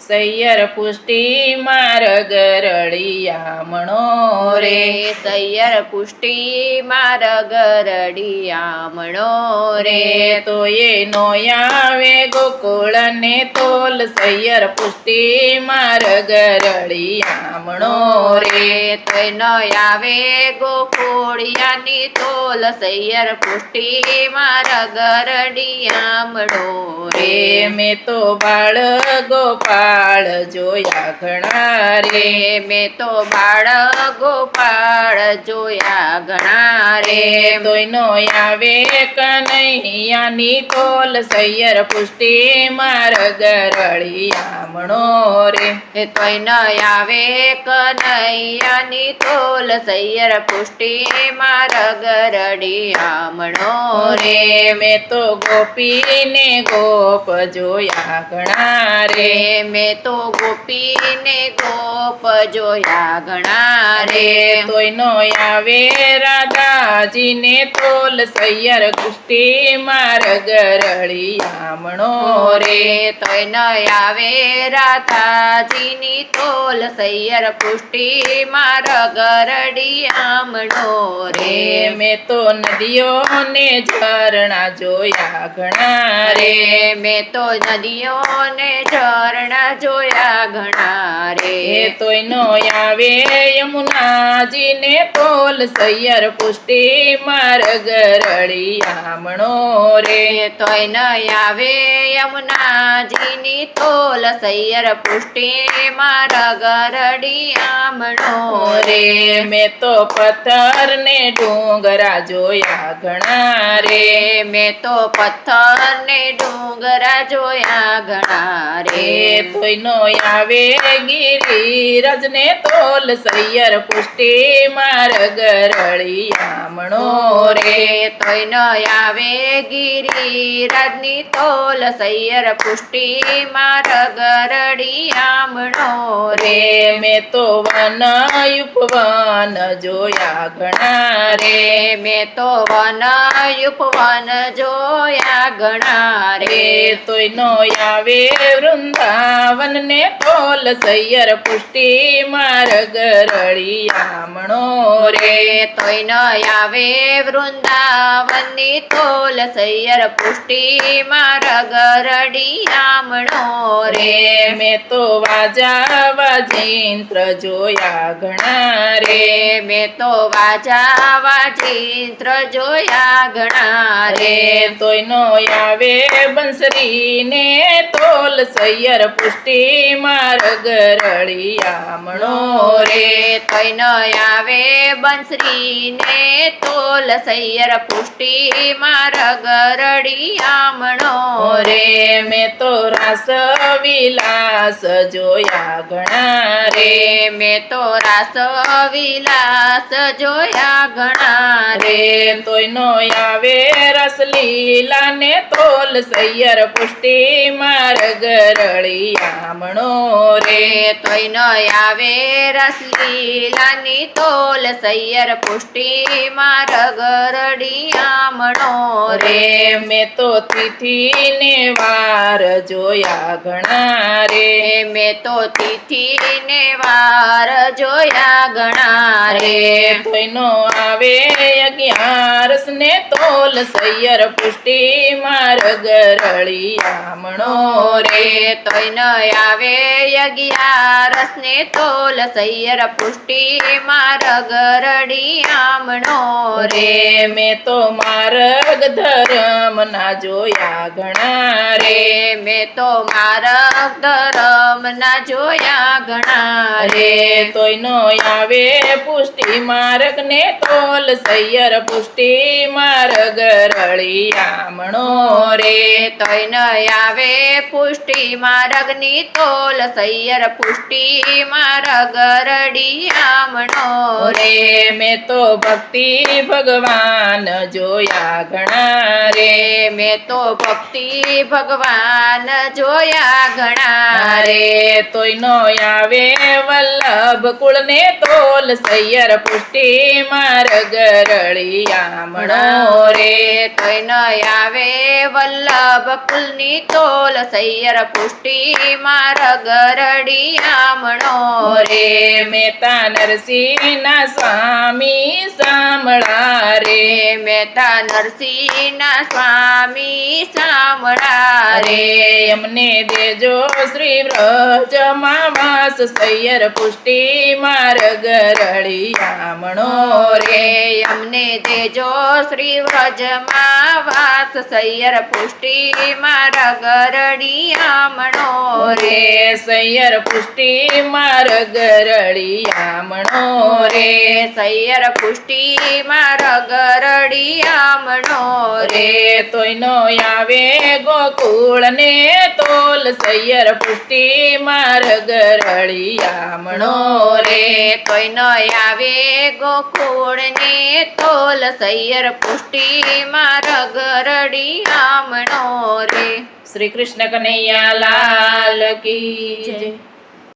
સૈયર પુષ્ટિ માર્ગ રળિયા મણો રે. સૈયર પુષ્ટિ માર્ગ રડિયામણો રે રે. તો એનો આવે ગોકુળ ને તોલ. સૈયર પુષ્ટિ માર્ગ રળિયામણો રે. તો તૈનો આવે ગોકુળિયાની તોલ. સૈયર પુષ્ટિ માર્ગ રડિયામણો રે રે. મેં તો બાળ ગોપાળ જોયા ઘણા રે. મેં તો બાળ ગોપાળ જોયા ઘણા રે. તોયનો આવે કનૈયાની કોલ સૈયર પુષ્ટિ માર રળિયામણો રે. એ તોય આવે કનૈયાની કોલ સૈયર પુષ્ટિ માર રડિયામણો રે રે. મેં તો ગોપીને ગોપ જોયા ઘણા રે. રે મેં તો ગોપીને ગોપ જોયા ઘણા રે તોયનો આવે રાધાજીને તોલ સૈયર પુષ્ટિ માર્ગ રળિયામણો રે. રે તોય ન આવે રાધાજીની તોલ સૈયર પુષ્ટિ માર્ગ રડિયામણો રે. રે મેં તો નદીઓને ઝરણા જોયા ઘણા રે રે મેં તો નદીઓને ઝરણા જોયા ઘણા રે. તોય નો આવે યમુનાજીને તોલ સૈયર પુષ્ટિ માર્ગ રળિયામણો રે. રે તોય ન આવે યમુનાજીની તોલ સૈયર પુષ્ટિ માર્ગ રડિયામણો રે. મેં તો પથ્થર ને ડુંગરા જોયા ઘણા રે. મેં તો પથ્થર ને ડુંગરા જોયા ઘણા રે. કોઈનો આવે ગિરિરજ ને તોલ સૈયર પુષ્ટિ માર રળિયામણો રે. રે તોય ન આવે ગિરિરાજની તોલ સૈયર પુષ્ટિ માર રડિયામણો રે. રે મેં તો વન ઉપવન જોયા ઘણા રે મેં તો વન ઉપવન જોયા ઘણા રે તોય નો આવે વૃંદાવન ને તોલ સૈયર પુષ્ટિ માર્ગ રળિયામણો રે. રે તોય ન આવે વૃંદાવનની તોલ સૈયર પુષ્ટિ માર્ગ રડિયામણો રે. રે મેં તો વાજા વાજિંત્ર જોયા ઘણા રે. મેં તો વાજા વાજિંત્ર જોયા ઘણા રે. તોય તોયનો આવે બંસરી ને તોલ સૈયર પુષ્ટિ માર્ગ રળિયામણો રે. તૈન આવે બંસરી ને તોલ સૈયર પુષ્ટિ માર્ગ રળિયામણો રે રે. મેં તો રાસ વિલાસ જોયા ઘણા રે. મેં તો રાસ વિલાસ જોયા ઘણા રે. તોયનો આવે રસ લીલા ને તોલ સૈયર પુષ્ટિ માર્ગ રળિયામણો રે રે તોય ન આવે રસલીલાની તોલ સૈયર પુષ્ટિ માર રડિયામણો રે. રે મેં તો તિથિ ને વાર જોયા ઘણા રે. મેં તો તિથિ ને વાર જોયા ઘણા રે. રે તોયનો આવે અગિયારસ ને તોલ સૈયર પુષ્ટિ માર રળિયામણો રે તોય ન આવે અગિયારસ ને તોલ સૈયર પુષ્ટિ માર રડિયામણો રે મેં તો માર્ગ ધર્મ ના જોયા ઘણા રે મેં તો માર્ગ ધરમ ના જોયા ઘણા રે તોય તોયનો આવે પુષ્ટિ માર્ગ ને તોલ સૈયર પુષ્ટિ માર્ગ રળિયામણો રે તોય ન આવે પુષ્ટિ મારગની તોલ સૈયર પુષ્ટિ માર્ગ રડિયામણો રે. મેં તો ભક્તિ ભગવાન જોયા ઘણા રે. મેં તો ભક્તિ ભગવાન જોયા ઘણા રે. તોય નો આવે વલ્લભ કુળને તોલ સૈયર પુષ્ટિ માર્ગ રળિયામણો રે તોય ન આવે વલ્લભ કુલની તોલ સૈયર પુષ્ટિ માર્ગ રડિયામણો રે મેતા નરસિંહના સ્વામી સામળા રે. રે મેતા નરસિંહના સ્વામી સામળા રે. એમને દેજો શ્રી વ્રજમાં વાસ સૈયર પુષ્ટિ માર રળિયામણો રે રે અમને દેજો શ્રી વ્રજમાં વાસ સૈયર પુષ્ટિ મારા ગરડિયામણો રે. સૈયર પુષ્ટિ માર ગરડિયામણો રે. સૈયર પુષ્ટિ મારા રડિયામણો રે. રે તોયનો આવે ગોકુળ ને તોલ સૈયર પુષ્ટિ માર્ગ રળિયામણો રે. રે તોય ન આવે ગોકુળ ને તોલ સૈયર પુષ્ટિ માર્ગ રડિયામણો રે. શ્રી કૃષ્ણ કનૈયા લાલ કી જય.